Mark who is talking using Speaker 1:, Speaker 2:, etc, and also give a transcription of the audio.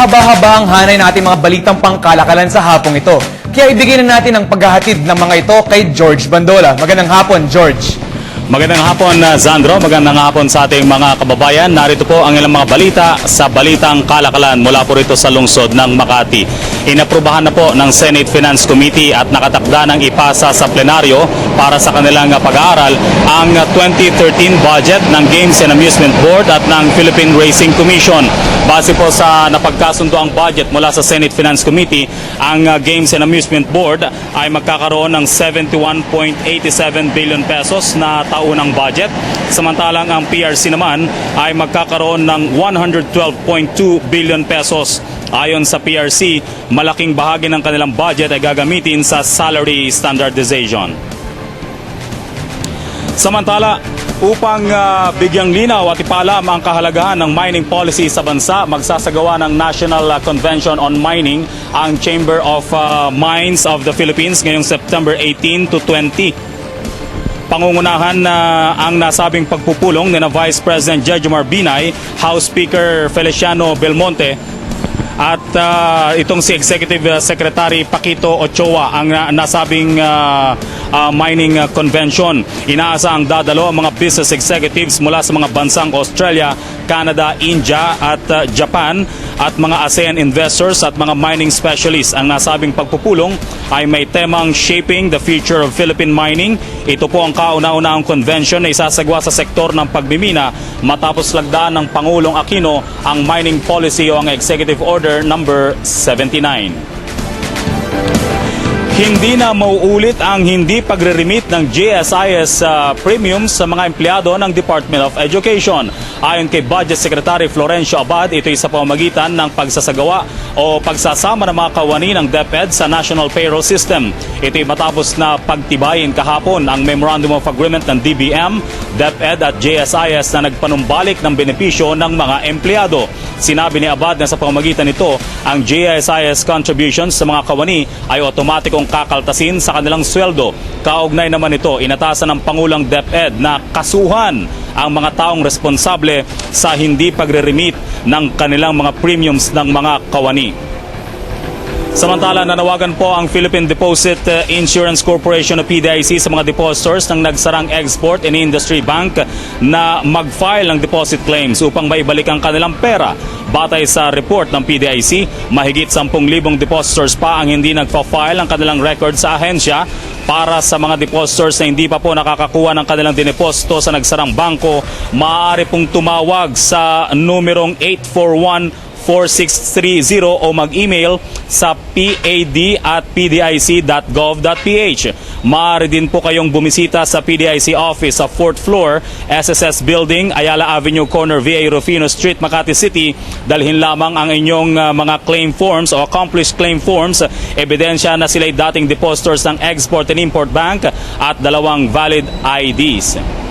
Speaker 1: Mahaba-haba ang hanay natin mga balitang pangkalakalan sa hapong ito. Kaya ibigay na natin ang paghahatid ng mga ito kay George Bandola. Magandang hapon, George.
Speaker 2: Magandang hapon, uh, Zandro. Magandang hapon sa ating mga kababayan. Narito po ang ilang mga balita sa Balitang Kalakalan mula po rito sa lungsod ng Makati. Inaprubahan na po ng Senate Finance Committee at nakatakda ng ipasa sa plenaryo para sa kanilang pag-aaral ang uh, 2013 budget ng Games and Amusement Board at ng Philippine Racing Commission. Base po sa napagkasundo ang budget mula sa Senate Finance Committee, ang uh, Games and Amusement Board ay magkakaroon ng 71.87 billion pesos na taunang budget. Samantalang ang PRC naman ay magkakaroon ng 112.2 billion pesos. Ayon sa PRC, malaking bahagi ng kanilang budget ay gagamitin sa salary standardization. Samantala, upang ah, bigyang linaw at ipalam ang kahalagahan ng mining policy sa bansa, magsasagawa ng National Convention on Mining ang Chamber of ah, Mines of the Philippines ngayong September 18 to 20. Pangungunahan na ang nasabing pagpupulong ni na Vice President Jejomar Binay, House Speaker Feliciano Belmonte, at ah, itong si Executive ah, Secretary Paquito Ochoa ang ah, nasabing ah, ah, mining ah, convention. Inaasa ang dadalo ang mga business executives mula sa mga bansang Australia, Canada, India at ah, Japan at mga ASEAN investors at mga mining specialists. Ang nasabing pagpupulong ay may temang Shaping the Future of Philippine Mining. Ito po ang kauna-unahang convention na isasagwa sa sektor ng pagmimina matapos lagdaan ng Pangulong Aquino ang mining policy o ang Executive Order number 79. Hindi na mauulit ang hindi pagre-remit ng GSIS uh, premiums sa mga empleyado ng Department of Education. Ayon kay Budget Secretary Florencio Abad, ito ay sa pamamagitan ng pagsasagawa o pagsasama ng mga kawani ng DepEd sa National Payroll System. Ito ay matapos na pagtibayin kahapon ang Memorandum of Agreement ng DBM, DepEd at JSIS na nagpanumbalik ng benepisyo ng mga empleyado. Sinabi ni Abad na sa pamamagitan nito, ang JSIS contributions sa mga kawani ay otomatikong kakaltasin sa kanilang sweldo. Kaugnay naman ito, inatasan ng Pangulang DepEd na kasuhan ang mga taong responsable sa hindi pagre-remit ng kanilang mga premiums ng mga kawani. Samantala, nanawagan po ang Philippine Deposit uh, Insurance Corporation o PDIC sa mga depositors ng nagsarang Export and Industry Bank na mag-file ng deposit claims upang maibalik ang kanilang pera. Batay sa report ng PDIC, mahigit 10,000 depositors pa ang hindi nagpa-file ang kanilang record sa ahensya para sa mga depositors na hindi pa po nakakakuha ng kanilang dineposito sa nagsarang bangko, maaari pong tumawag sa numerong 841 4630 o mag-email sa pad at pdic.gov.ph. Maaari din po kayong bumisita sa PDIC office sa 4th floor, SSS Building, Ayala Avenue Corner, VA Rufino Street, Makati City. Dalhin lamang ang inyong uh, mga claim forms o accomplished claim forms. Ebidensya na sila'y dating depositors ng Export and Import Bank at dalawang valid IDs.